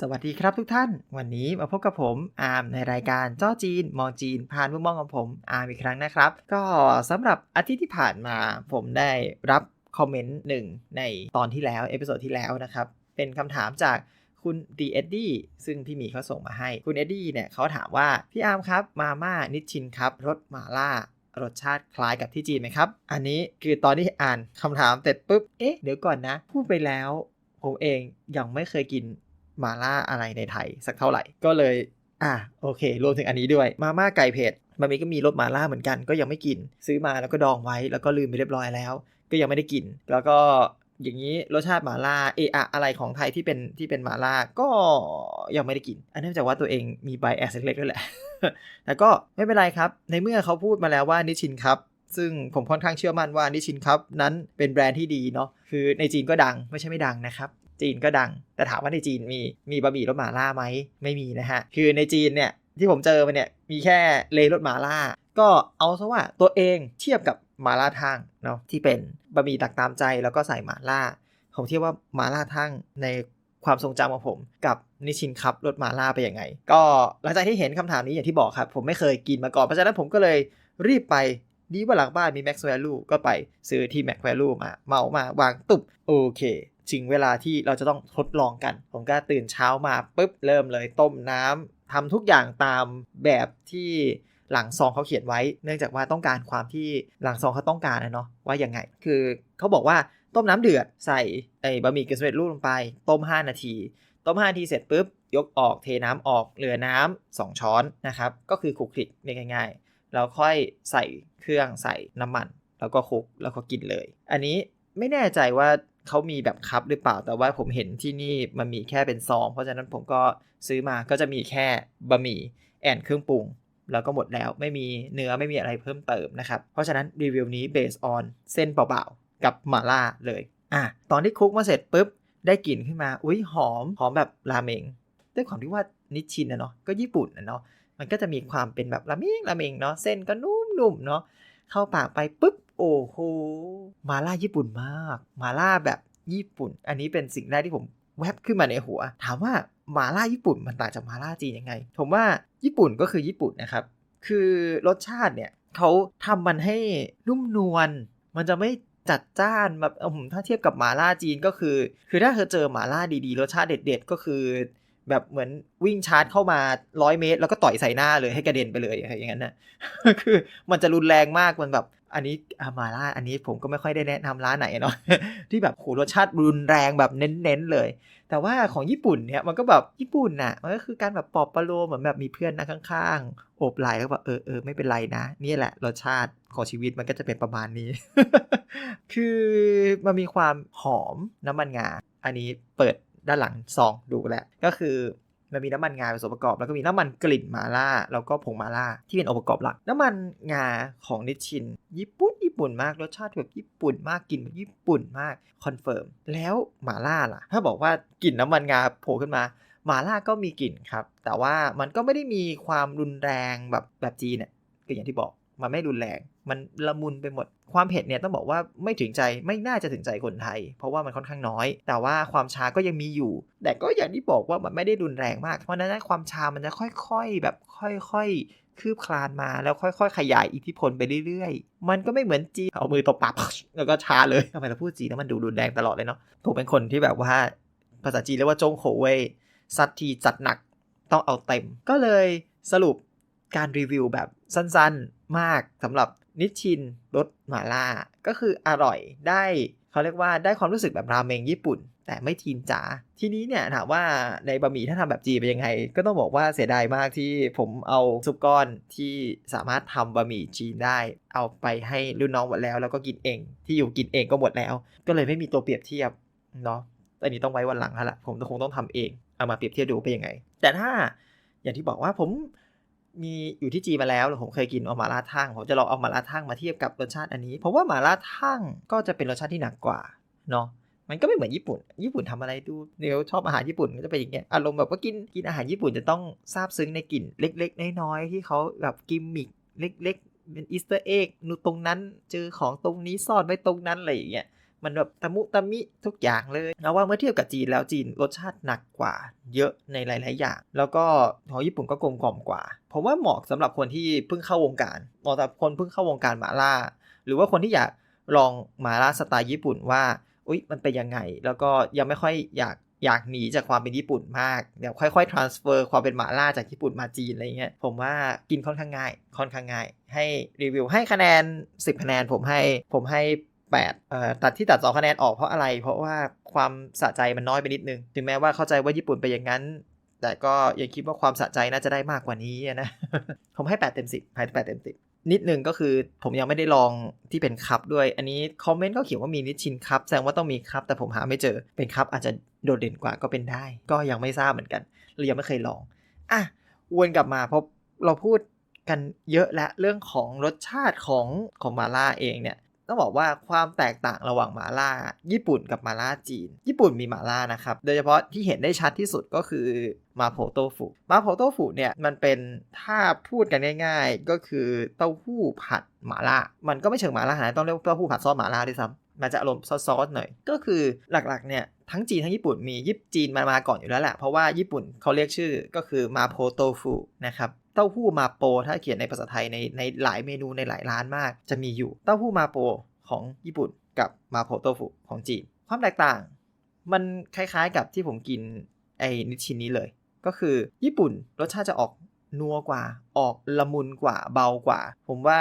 สวัสดีครับทุกท่าน วันนี้มาพบกับผมอาร์มในรายการจ้อจีน มองจีน ผ่านมุมมองของผมอาร์มอีกครั้งนะครับ ก็สำหรับอาทิตย์ที่ผ่านมาผมได้รับคอมเมนต์หนึ่งในตอนที่แล้วเอพิโซดที่แล้วนะครับ เป็นคำถามจากคุณดีเอ็ดดี้ซึ่งพี่หมีเขาส่งมาให้คุณเอ็ดดี้เนี่ยเขาถามว่า พี่อาร์มครับ มาม่านิชชินครับรสมาล่ารสชาติคล้ายกับที่จีนไหมครับ อันนี้คือตอนที่อ่านคำถามเสร็จปุ๊บเอ๊ะเดี๋ยวก่อนนะ พูดไปแล้วผมเองยังไม่เคยกิน มาล่าอะไรในไทยสักเท่าไหร่ ก็เลย อะโอเค รวมถึงอันนี้ด้วย มาม่าไก่เผ็ดมันมีก็มีรสมาล่าเหมือนกัน ก็ยังไม่กิน ซื้อมาแล้วก็ดองไว้แล้วก็ลืมไปเรียบร้อยแล้ว ก็ยังไม่ได้กิน แล้วก็อย่างนี้รสชาติหมาล่าเอะอะอะไรของไทยที่เป็นที่เป็นหมาล่าก็ยังไม่ได้กิน อันเนื่องจากว่าตัวเองมีไบแอสเล็กๆด้วยแหละแต่ก็ไม่เป็นไรครับ ในเมื่อเขาพูดมาแล้วว่านิชินครับ ซึ่งผมค่อนข้างเชื่อมั่นว่านิชินครับนั้นเป็นแบรนด์ที่ดีเนาะคือในจีนก็ดังไม่ใช่ไม่ดังนะครับ จีนก็ดัง แต่ถามว่าในจีนมีมีบะหมี่รสหมาล่าไหมไม่มีนะฮะ คือในจีนเนี่ยที่ผมเจอมาเนี่ยมีแค่เลรสหมาล่า ก็เอาซะว่าตัวเองเทียบกับหมาล่าทั่งเนาะที่เป็นบะหมี่ตักตามใจแล้วก็ใส่หมาล่า ผมเทียบว่าหมาล่าทั่งในความทรงจำของผมกับนิชินคัพรสหมาล่าไปยังไง ก็หลังจากที่เห็นคำถามนี้อย่างที่บอกครับ ผมไม่เคยกินมาก่อน เพราะฉะนั้นผมก็เลยรีบไปดีว่าหลังบ้านมี Max Value ก็ไปซื้อที่ Max Value มา เมามา วางตุบโอเค ถึงเวลาที่เราจะต้องทดลองกัน ผมก็ตื่นเช้ามาปุ๊บเริ่มเลยต้มน้ำทำทุกอย่างตามแบบที่หลังซองเขาเขียนไว้ เนื่องจากว่าต้องการความที่หลังซองเขาต้องการนะเนาะว่าอยังไง คือเขาบอกว่าต้มน้ำเดือดใส่ไอ้บะหมี่กึ่งสำเร็จรูปลงไป ต้ม 5 นาที ต้ม 5 นาทีเสร็จปุ๊บ ยกออกเทน้ำออกเหลือน้ำ2ช้อนนะครับ ก็คือคลุกคลิกง่ายๆแล้วค่อยใส่เครื่องใส่น้ำมัน แล้วก็คลุกแล้วก็กินเลย อันนี้ไม่แน่ใจว่า เขามีแบบคัพหรือเปล่า แต่ว่าผมเห็นที่นี่มันมีแค่เป็นซอง เพราะฉะนั้นผมก็ซื้อมาก็จะมีแค่บะหมี่แอนเครื่องปรุง แล้วก็หมดแล้วไม่มีเนื้อไม่มีอะไรเพิ่มเติมนะครับ เพราะฉะนั้นรีวิวนี้ based on เส้นเปล่าๆกับหม่าล่าเลยอะตอนที่คุกมาเสร็จปุ๊บได้กลิ่นขึ้นมา อุ้ยหอม หอมแบบราเมง ด้วยความที่ว่านิชชินนะเนาะ ก็ญี่ปุ่นนะเนาะ มันก็จะมีความเป็นแบบราเมงราเมงเนาะ เส้นก็นุ่มๆเนาะ เข้าปากไปปุ๊บ โอ้โห มาล่าญี่ปุ่นมาก มาล่าแบบญี่ปุ่น อันนี้เป็นสิ่งแรกที่ผมแวบขึ้นมาในหัว ถามว่ามาล่าญี่ปุ่นมันต่างจากมาล่าจีนยังไง ผมว่าญี่ปุ่นก็คือญี่ปุ่นนะครับ คือรสชาติเนี่ยเขาทำมันให้นุ่มนวล มันจะไม่จัดจ้านแบบผมถ้าเทียบกับหมาล่าจีนก็คือ คือถ้าเธอเจอหมาล่าดีๆ รสชาติเด็ด ๆ ก็คือ แบบเหมือนวิ่งชาร์จเข้ามาร้อยเมตร แล้วก็ต่อยใส่หน้าเลยให้กระเด็นไปเลยอะไรอย่างนั้นนะคือมันจะรุนแรงมากมันแบบ อันนี้อามาล่าอันนี้ผมก็ไม่ค่อยได้แนะนำร้านไหนเนาะที่แบบโหรสชาติรุนแรงแบบเน้นๆเลย แต่ว่าของญี่ปุ่นเนี่ยมันก็แบบญี่ปุ่นน่ะมันก็คือการแบบปอบประโลมเหมือนแบบมีเพื่อนนั่งข้างๆโอบไหล่แล้วแบบเออเออไม่เป็นไรนะนี่แหละรสชาติของชีวิตมันก็จะเป็นประมาณนี้ คือมันมีความหอมน้ำมันงา อันนี้เปิดด้านหลังซองดูแหละก็คือ มันมีน้ำมันงาเป็นส่วนประกอบ แล้วก็มีน้ำมันกลิ่นมาล่า แล้วก็ผงมาล่าที่เป็นองค์ประกอบหลัก น้ำมันงาของนิชชิน ญี่ปุ่นญี่ปุ่นมากรสชาติแบบญี่ปุ่นมากกลิ่นแบบญี่ปุ่นมากคอนเฟิร์มแล้วมาล่าล่ะ ถ้าบอกว่ากลิ่นน้ำมันงาโผล่ขึ้นมามาล่าก็มีกลิ่นครับ แต่ว่ามันก็ไม่ได้มีความรุนแรงแบบแบบจีนเนี่ยก็อย่างที่บอกมันไม่รุนแรง มันละมุนไปหมด ความเผ็ดเนี่ยต้องบอกว่าไม่ถึงใจไม่น่าจะถึงใจคนไทย เพราะว่ามันค่อนข้างน้อย แต่ว่าความชาก็ยังมีอยู่ แต่ก็อย่างที่บอกว่ามันไม่ได้รุนแรงมาก เพราะนั้นความชามันจะค่อยๆแบบค่อยๆ คืบคลานมาแล้วค่อยๆ ขยายอิทธิพลไปเรื่อยๆ มันก็ไม่เหมือนจีนเอามือตบปากแล้วก็ชาเลยทำไมเราพูดจีนแล้วมันดูรุนแรงตลอดเลยเนาะผมเป็นคนที่แบบว่าภาษาจีนเรียกว่าจงโขเว่ซัดทีจัดหนักต้องเอาเต็ม ก็เลยสรุป การรีวิวแบบสั้นๆมากสำหรับนิชชินรสหม่าล่า ก็คืออร่อยได้เขาเรียกว่าได้ความรู้สึกแบบราเมงญี่ปุ่น แต่ไม่จีนจ๋าทีนี้เนี่ยถามว่าในบะหมี่ถ้าทำแบบจีนเป็นยังไง ก็ต้องบอกว่าเสียดายมากที่ผมเอาซุปก้อนที่สามารถทำบะหมี่จีนได้ เอาไปให้รุ่นน้องหมดแล้ว แล้วก็กินเอง ที่อยู่กินเองก็หมดแล้ว ก็เลยไม่มีตัวเปรียบเทียบเนาะอันนี้ต้องไว้วันหลังแล้วละผมคงต้องทำเองเอามาเปรียบเทียบดูเป็นยังไง แต่ถ้าอย่างที่บอกว่าผม มีอยู่ที่จีนมาแล้วผมเคยกินเอามาล่าทั่งผมจะลองเอามาล่าทั่งมาเทียบกับรสชาติอันนี้ เพราะว่ามาล่าทั่งก็จะเป็นรสชาติที่หนักกว่าเนาะมันก็ไม่เหมือนญี่ปุ่น ญี่ปุ่นทำอะไรดูเดี๋ยวชอบอาหารญี่ปุ่นก็จะเป็นอย่างเงี้ย อารมณ์แบบว่ากินกินอาหารญี่ปุ่นจะต้องซาบซึ้งในกลิ่นเล็ก ๆ น้อยๆที่เขาแบบกิมมิคเล็ก ๆ เป็นอีสเตอร์เอ็กนูตรงนั้นเจอของตรงนี้ซ่อนไว้ตรงนั้นอะไรอย่างเงี้ย มันแบบตะมุตะมิทุกอย่างเลยแล้วว่าเมื่อเทียบกับจีนแล้วจีนรสชาติหนักกว่า เยอะในหลาย ๆ อย่าง แล้วก็ของญี่ปุ่นก็กลมกล่อมกว่า ผมว่าเหมาะสำหรับคนที่เพิ่งเข้าวงการเหมาะสำหรับคนเพิ่งเข้าวงการหมาล่า หรือว่าคนที่อยากลองหมาล่าสไตล์ญี่ปุ่นว่าอุ๊ยมันเป็นยังไง แล้วก็ยังไม่ค่อยอยากอยากหนีจากความเป็นญี่ปุ่นมากเดี๋ยวค่อยๆ transfer ความเป็นหมาล่าจากญี่ปุ่นมาจีนอะไรเงี้ย ผมว่ากินค่อนข้างง่าย ค่อนข้างง่าย ให้รีวิวให้คะแนน 10 คะแนนผมให้ผมให้ 8เอ่อตัดที่ตัด 2 คะแนนออกเพราะอะไร เพราะว่าความสะใจมันน้อยไปนิดนึง ถึงแม้ว่าเข้าใจว่าญี่ปุ่นเป็นอย่างนั้น แต่ก็ยังคิดว่าความสะใจน่าจะได้มากกว่านี้นะ ผมให้ 8 เต็ม 10ให้8เต็ม 10นิดนึงก็คือผมยังไม่ได้ลองที่เป็นคัพด้วย อันนี้คอมเมนต์ก็เขียนว่ามีนิชชินคัพแสดงว่าต้องมีคัพแต่ผมหาไม่เจอเป็นคัพอาจจะโดดเด่นกว่าก็เป็นได้ ก็ยังไม่ทราบเหมือนกันเรายังไม่เคยลองอะวนกลับมาเพราะเราพูดกันเยอะและเรื่องของรสชาติของของมาล่าเองเนี่ย ต้องบอกว่าความแตกต่างระหว่างหมาล่า ญี่ปุ่นกับหมาล่าจีน ญี่ปุ่นมีหมาล่านะครับ โดยเฉพาะที่เห็นได้ชัดที่สุดก็คือมาโพโตฟุมาโพโตฟุเนี่ยมันเป็นถ้าพูดกันง่าย ๆ ก็คือเต้าหู้ผัดหมาล่า มันก็ไม่เชิงหมาล่านะต้องเรียกเต้าหู้ผัดซอสหมาล่าด้วยซ้ำมันจะอารมณ์ซอสๆหน่อย ก็คือหลักๆเนี่ยทั้งจีนทั้งญี่ปุ่นมียิปจีนมามาก่อนอยู่แล้วแหละเพราะว่าญี่ปุ่นเขาเรียกชื่อก็คือมาโพโตฟุนะครับ ต้าหู้มาโป ถ้าเขียนในภาษาไทยในในหลายเมนูในหลายร้านมาก จะมีอยู่เต้าหู้มาโปของญี่ปุ่นกับมาโพโตฟุของจีน ความแตกต่าง มันคล้ายๆกับที่ผมกินไอ้นิชินนี้เลย ก็คือญี่ปุ่นรสชาติจะออกนัวกว่า ออกละมุนกว่าเบากว่า ผมว่า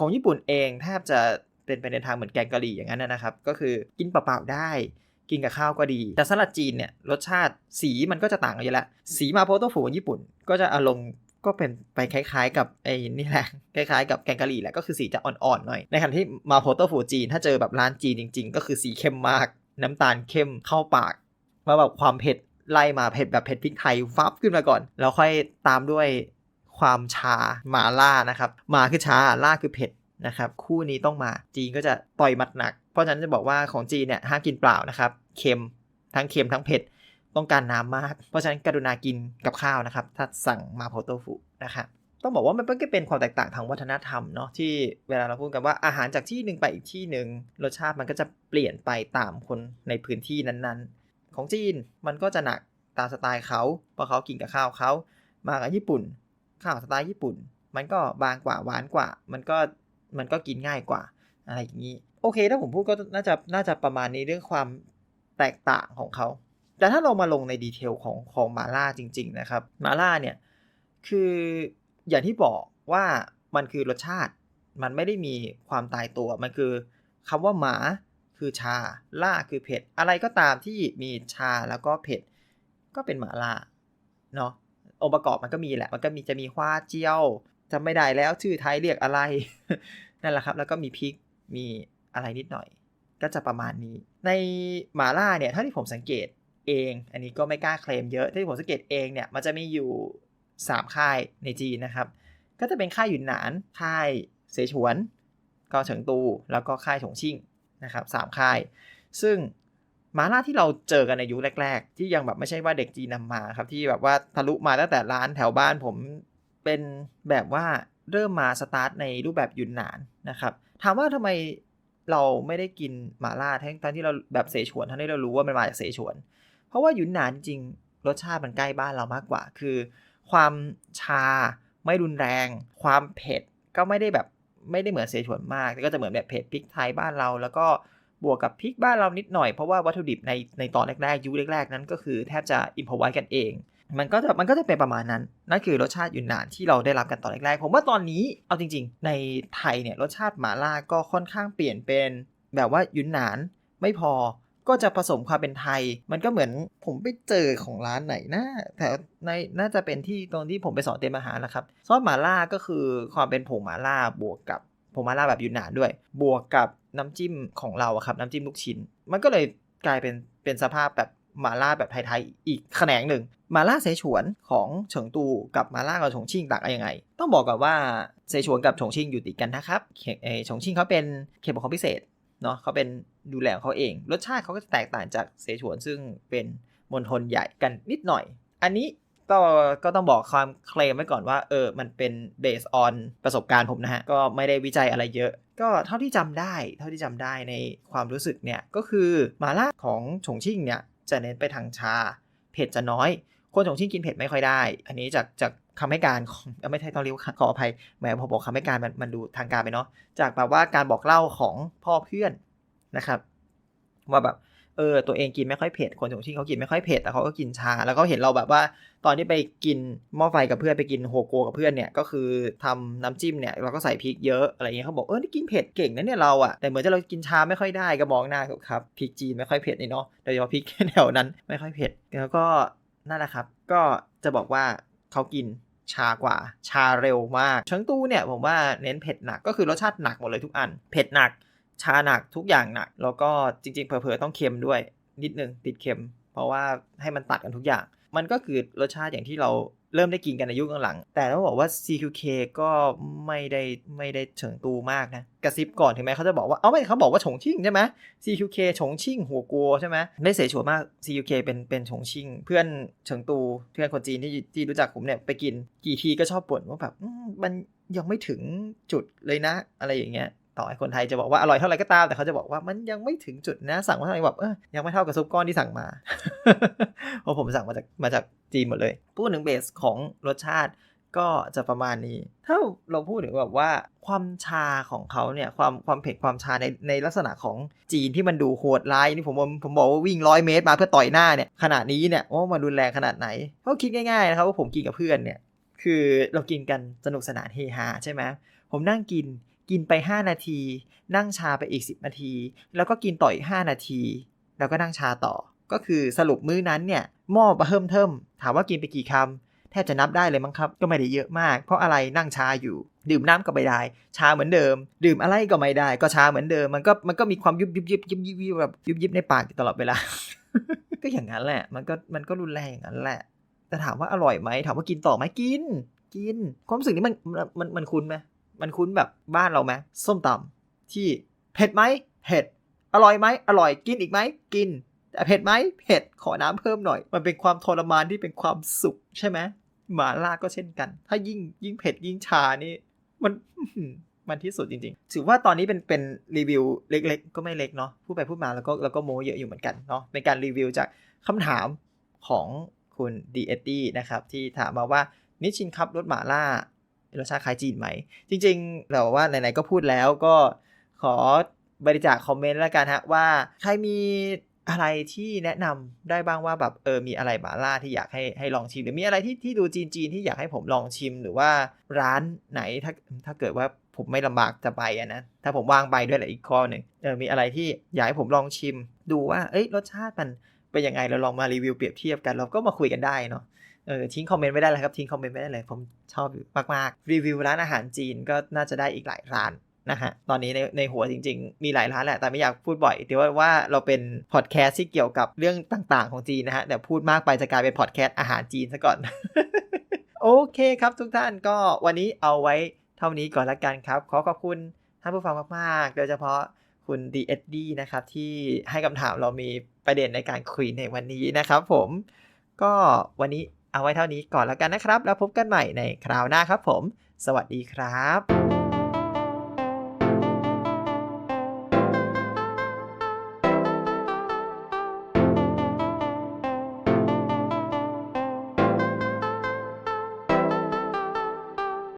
ของญี่ปุ่นเองแทบจะเป็นไปในทางเหมือนแกงกะหรี่อย่างนั้นนะครับ ก็คือกินเปล่าๆได้ กินกับข้าวก็ดี แต่สลัดจีนเนี่ยรสชาติสีมันก็จะต่างกันอยู่แล้ว สีมาโพโตฟูของญี่ปุ่น ก็จะอารมณ์ ก็เป็นไปคล้ายๆ กับไอ้นี่แหละคล้ายๆกับแกงกะหรี่แหละก็คือสีจะอ่อนๆหน่อยในขณะที่มาโพโตฟูจีนถ้าเจอแบบร้านจีนจริง ๆ ก็คือสีเข้มมาก น้ำตาลเข้มเข้าปากมาแบบความเผ็ดไล่มาเผ็ดแบบเผ็ดพริกไทยฟับขึ้นมาก่อน แล้วค่อยตามด้วยความชาหมาล่านะครับมาคือชาล่าคือเผ็ดนะครับคู่นี้ต้องมาจีนก็จะต่อยมัดหนัก เพราะฉะนั้นจะบอกว่าของจีนเนี่ยห้ามกินเปล่านะครับเค็มทั้งเค็มทั้งเผ็ด ต้องการน้ำมาก เพราะฉะนั้นกรุณากินกับข้าวนะครับ ถ้าสั่งมาโพโตฟุนะครับต้องบอกว่ามันก็เป็นความแตกต่างทางวัฒนธรรมเนาะที่เวลาเราพูดกันว่าอาหารจากที่หนึ่งไปอีกที่หนึ่งรสชาติมันก็จะเปลี่ยนไปตามคนในพื้นที่นั้นๆ ของจีนมันก็จะหนักตามสไตล์เขาเพราะเขากินกับข้าวเขามากับญี่ปุ่น ข้าวสไตล์ญี่ปุ่น มันก็บางกว่าหวานกว่า มันก็มันก็กินง่ายกว่าอะไรอย่างนี้โอเคถ้าผมพูดก็น่าจะน่าจะประมาณนี้เรื่องความแตกต่างของเขา แต่ถ้าเรามาลงในดีเทลของของมาล่าจริง ๆ นะครับ มาล่าเนี่ย คืออย่างที่บอกว่ามันคือรสชาติมันไม่ได้มีความตายตัว มันคือคำว่าหมาคือชา ล่าคือเผ็ด อะไรก็ตามที่มีชาแล้วก็เผ็ด ก็เป็นหมาล่าเนาะองค์ประกอบมันก็มีแหละ มันก็มีจะมีควาเจียวจำไม่ได้แล้วชื่อไทยเรียกอะไร นั่นแหละครับ แล้วก็มีพริก มีอะไรนิดหน่อย ก็จะประมาณนี้ ในหมาล่าเนี่ย ถ้าที่ผมสังเกต เอง อันนี้ก็ไม่กล้าเคลมเยอะ ที่ผมสังเกตเองเนี่ยมันจะมีอยู่ 3 ค่ายในจีนนะครับ ก็จะเป็นค่ายหยุนหนาน ค่ายเสฉวน ก็เฉิงตู แล้วก็ค่ายฉงชิ่งนะครับสามค่าย ซึ่งหมาล่าที่เราเจอกันในยุคแรก ๆ ที่ยังแบบไม่ใช่ว่าเด็กจีนนำมาครับ ที่แบบว่าทะลุมาตั้งแต่ร้านแถวบ้านผมเป็นแบบว่าเริ่มมาสตาร์ทในรูปแบบหยุนหนานนะครับถามว่าทำไมเราไม่ได้กินหมาล่าทั้งที่เราแบบเสฉวนทั้งที่เรารู้ว่ามันมาจากเสฉวน เพราะว่ายุนนานจริงรสชาติมันใกล้บ้านเรามากกว่า คือ ความชาไม่รุนแรง ความเผ็ดก็ไม่ได้แบบไม่ได้เหมือนเสฉวนมากก็จะเหมือนแบบเผ็ดพริกไทยบ้านเรา แล้วก็บวกกับพริกบ้านเรานิดหน่อยเพราะว่าวัตถุดิบในในตอนแรกๆ ยุคแรกๆนั้นก็คือแทบจะอิมพอไว้กันเอง มันก็จะมันก็จะเป็นประมาณนั้น นั่นคือรสชาติยุนนานที่เราได้รับกันตอนแรกๆ ผมว่าตอนนี้เอาจริง ๆ ในไทยเนี่ยรสชาติหมาล่าก็ค่อนข้างเปลี่ยนเป็น แบบว่ายุนนานไม่พอ ก็จะผสมความเป็นไทย มันก็เหมือนผมไปเจอของร้านไหนนะแต่ในน่าจะเป็นที่ตรงที่ผมไปสอนเตรียมอาหารนะครับซอสหม่าล่าก็คือความเป็นผงหม่าล่าบวกกับผงหม่าล่าแบบยุนนานด้วย บวกกับน้ำจิ้มของเราครับน้ำจิ้มลูกชิ้น มันก็เลยกลายเป็นเป็นสภาพแบบหม่าล่าแบบไทยๆอีกแขนงหนึ่งหม่าล่าเสฉวนของเฉิงตูกับหม่าล่ากับฉงชิ่งต่างกันยังไง ต้องบอกก่อนว่าเสฉวนกับฉงชิ่งอยู่ติดกันนะครับเฉงชิ่งเขาเป็นเขตปกครองพิเศษ เนาะเขาเป็นดูแลเขาเอง รสชาติเขาก็จะแตกต่างจากเสฉวนซึ่งเป็นมณฑลใหญ่กันนิดหน่อย อันนี้ก็ก็ต้องบอกความเคลมไว้ก่อนว่าเออมันเป็น based on ประสบการณ์ผมนะฮะ ก็ไม่ได้วิจัยอะไรเยอะ ก็เท่าที่จำได้ เท่าที่จำได้ในความรู้สึกเนี่ย ก็คือหมาล่าของฉงชิ่งเนี่ย จะเน้นไปทางชา เผ็ดจะน้อย คนฉงชิ่งกินเผ็ดไม่ค่อยได้ อันนี้จากจาก คำให้การของไม่ใช่ต้องเรียกขออภัยแหมพอบอกคำให้การมันมันดูทางการไปเนาะจากแบบว่าการบอกเล่าของพ่อเพื่อนนะครับ ว่าแบบเออตัวเองกินไม่ค่อยเผ็ดคนฉงชิ่เขากินไม่ค่อยเผ็ดแต่เขาก็กินชา แล้วก็เห็นเราแบบว่า ตอนที่ไปกินหม้อไฟกับเพื่อนไปกินโฮโกกับเพื่อนเนี่ยก็คือทำน้ำจิ้มเนี่ยเราก็ใส่พริกเยอะอะไรเงี้ยเขาบอกเออนี่กินเผ็ดเก่งนะเนี่ยเราอะแต่เหมือนจะเรากินชาไม่ค่อยได้ก็มองหน้าครับพริกจีนไม่ค่อยเผ็ดนี่เนาะโดยเฉพาะพริกแถวนั้นไม่ค่อยเผ็ดแล้วก็นั่นแหละครับ ก็จะบอกว่าเขากิน ชากว่า ชาเร็วมากเชิงตู้เนี่ยผมว่าเน้นเผ็ดหนักก็คือรสชาติหนักหมดเลยทุกอัน เผ็ดหนัก ชาหนักทุกอย่างหนัก แล้วก็จริงๆเผลอๆต้องเค็มด้วย นิดนึงติดเค็ม เพราะว่าให้มันตัดกันทุกอย่าง มันก็คือรสชาติอย่างที่เรา เริ่มได้กินกันในยุคหลัง แต่ต้องบอกว่า CQK ก็ไม่ได้ไม่ได้เฉิงตูมากนะ กระซิบก่อนถึงแม้เขาจะบอกว่า เอาไม่เขาบอกว่าฉงชิ่งใช่ไหม CQK ฉงชิ่งหัวกัวใช่ไหมไม่เสฉวมาก CQK เป็นเป็นฉงชิ่ง เพื่อนเฉิงตูเพื่อนคนจีนที่ที่รู้จักผมเนี่ยไปกินกี่ทีก็ชอบบ่นว่าแบบมันยังไม่ถึงจุดเลยนะ อะไรอย่างเงี้ย ต่อให้คนไทยจะบอกว่าอร่อยเท่าไหร่ก็ตาม แต่เขาจะบอกว่ามันยังไม่ถึงจุดนะ สั่งมาเท่าไหร่แบบเออยังไม่เท่ากับซุปก้อนที่สั่งมาเพราะผมสั่งมาจากมาจากจีนหมดเลยพูดถึงเบสของรสชาติก็จะประมาณนี้ ถ้าเราพูดถึงแบบว่าความชาของเขาเนี่ยความความเผ็ดความชาในในลักษณะของจีนที่มันดูโหดร้ายนี่ผมผมบอกว่าวิ่งร้อยเมตรมาเพื่อต่อยหน้าเนี่ยขนาดนี้เนี่ยว่ามันรุนแรงขนาดไหนเพราคิดง่ายๆนะครับว่าผมกินกับเพื่อนเนี่ยคือเรากินกันสนุกสนานเฮฮาใช่ไหมผมนั่งกิน กินไป 5 นาที นั่งชาไปอีก 10 นาที แล้วก็กินต่ออีก 5 นาที แล้วก็นั่งชาต่อ ก็คือสรุปมื้อนั้นเนี่ยหม้อประเพิ่มเทิมถามว่ากินไปกี่คำแทบจะนับได้เลยมั้งครับ ก็ไม่ได้เยอะมาก เพราะอะไรนั่งชาอยู่ ดื่มน้ำก็ไม่ได้ ชาเหมือนเดิม ดื่มอะไรก็ไม่ได้ ก็ชาเหมือนเดิม มันก็มันก็มีความยุบยุบยุบยุบยุบยุบแบบยุบยุบในปากตลอดเวลา ก็อย่างนั้นแหละ มันก็มันก็รุนแรงอย่างนั้นแหละ แต่ถามว่าอร่อยไหมถามว่ากินต่อไหมกิน กิน ความรู้สึกนี้มันมันมันคุ้นไหม มันคุ้นแบบบ้านเราไหมส้มตำที่เผ็ดไหมเผ็ดอร่อยไหมอร่อยกินอีกไหมกิน แต่เผ็ดไหมเผ็ดขอน้ำเพิ่มหน่อย มันเป็นความทรมานที่เป็นความสุขใช่ไหมหมาล่าก็เช่นกัน ถ้ายิ่งยิ่งเผ็ดยิ่งชานี่ มันมันที่สุดจริงๆ ถือว่าตอนนี้เป็นเป็นรีวิวเล็ก ๆ ก็ไม่เล็กเนาะพูดไปพูดมาแล้วก็แล้วก็โมเยอะอยู่เหมือนกันเนาะเป็นการรีวิวจากคำถามของคุณดีเอตี้นะครับ ที่ถามมาว่านิชินครับรสหมาล่า รสชาติคล้ายจีนไหม จริงๆเราว่าไหนๆก็พูดแล้วก็ขอบริจาคคอมเมนต์แล้วกันฮะว่าใครมีอะไรที่แนะนำได้บ้างว่าแบบเออมีอะไรหมาล่าที่อยากให้ให้ลองชิม หรือมีอะไรที่ที่ดูจีนจีนที่อยากให้ผมลองชิมหรือว่าร้านไหนถ้าถ้าเกิดว่าผมไม่ลำบากจะไปอะนะถ้าผมว่างไปด้วยแหละอีกข้อหนึ่งเออมีอะไรที่อยากให้ผมลองชิม ดูว่าเอ้ยรสชาติมันเป็นยังไงเราลองมารีวิวเปรียบเทียบกัน เราก็มาคุยกันได้เนาะ เออทิ้งคอมเมนต์ไม่ได้เลยครับ ทิ้งคอมเมนต์ไม่ได้เลย ผมชอบมากๆ รีวิวร้านอาหารจีนก็น่าจะได้อีกหลายร้านนะฮะตอนนี้ในในหัวจริง ๆ มีหลายร้านแหละ แต่ไม่อยากพูดบ่อยแต่ว่าว่าเราเป็นพอดแคสต์ที่เกี่ยวกับเรื่องต่าง ๆ ของจีนนะฮะแต่พูดมากไปจะกลายเป็นพอดแคสต์อาหารจีนซะก่อน โอเคครับทุกท่านก็วันนี้เอาไว้เท่านี้ก่อนละกันครับ ขอขอบคุณท่านผู้ฟังมากๆโดยเฉพาะคุณ DSD นะครับที่ให้คำถามเรามีประเด็นในการคุยในวันนี้นะครับผมก็วันนี้ เอาไว้เท่านี้ก่อนแล้วกันนะครับ แล้วพบกันใหม่ในคราวหน้าครับผม สวัสดีครับ